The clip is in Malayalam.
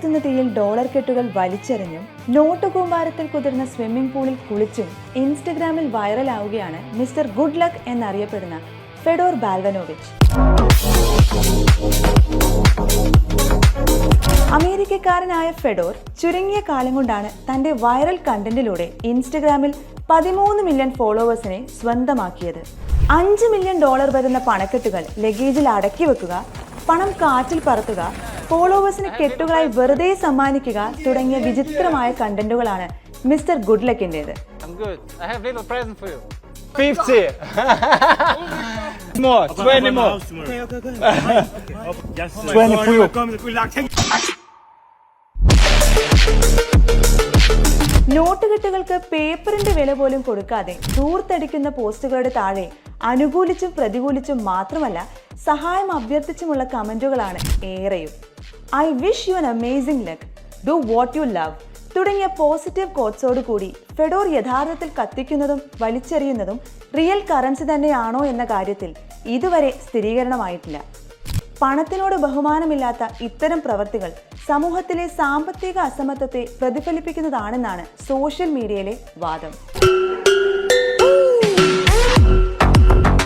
കത്തുന്ന തീയിൽ ഡോളർ കെട്ടുകൾ വലിച്ചെറിഞ്ഞും നോട്ട് കൂമ്പാരത്തിൽ കുതിർന്ന സ്വിമ്മിംഗ് പൂളിൽ കുളിച്ചും ഇൻസ്റ്റഗ്രാമിൽ വൈറലാവുകയാണ് മിസ്റ്റർ ഗുഡ് ലക്ക് എന്നറിയപ്പെടുന്ന ഫെഡോർ ബാൽവനോവിച്ച്. അമേരിക്കക്കാരനായ ഫെഡോർ ചുരുങ്ങിയ കാലം കൊണ്ടാണ് തന്റെ വൈറൽ കണ്ടന്റിലൂടെ ഇൻസ്റ്റഗ്രാമിൽ പതിമൂന്ന് മില്യൺ ഫോളോവേഴ്സിനെ സ്വന്തമാക്കിയത്. അഞ്ച് മില്യൺ ഡോളർ വരുന്ന പണക്കെട്ടുകൾ ലഗേജിൽ അടക്കി വെക്കുക പണം കാറ്റിൽ പറത്തുക ഫോളോവേഴ്സിന് കെട്ടുകളായി വെറുതെ സമ്മാനിക്കുക തുടങ്ങിയ വിചിത്രമായ കണ്ടന്റുകളാണ് മിസ്റ്റർ ഗുഡ് ലക്കിന്റെത് I'm good. I have little present for 50 more 20 more Okay, okay, okay. Yes, sir. 20 for you. Good luck. Thank note കെട്ടുകൾക്ക് പേപ്പറിന്റെ വില പോലും കൊടുക്കാതെ ദൂർത്തടിക്കുന്ന പോസ്റ്റുകളുടെ താഴെ അനുകൂലിച്ചും പ്രതികൂലിച്ചും മാത്രമല്ല സഹായം അഭ്യർത്ഥിച്ചുമുള്ള കമന്റുകളാണ് ഏറെയും I wish you an amazing luck do what you love തുടങ്ങിയ പോസിറ്റീവ് കോട്ട്സോട് കൂടി ഫെഡോർ യഥാർത്ഥത്തിൽ കത്തിക്കുന്നതും വലിച്ചെറിയുന്നതും റിയൽ കറൻസി തന്നെയാണോ എന്ന കാര്യത്തിൽ ഇതുവരെ സ്ഥിരീകരണമായിട്ടില്ല. പണത്തിനോട് ബഹുമാനമില്ലാത്ത ഇത്തരം പ്രവർത്തികൾ സമൂഹത്തിലെ സാമ്പത്തിക അസമത്വത്തെ പ്രതിഫലിപ്പിക്കുന്നതാണെന്നാണ് സോഷ്യൽ മീഡിയയിലെ വാദം.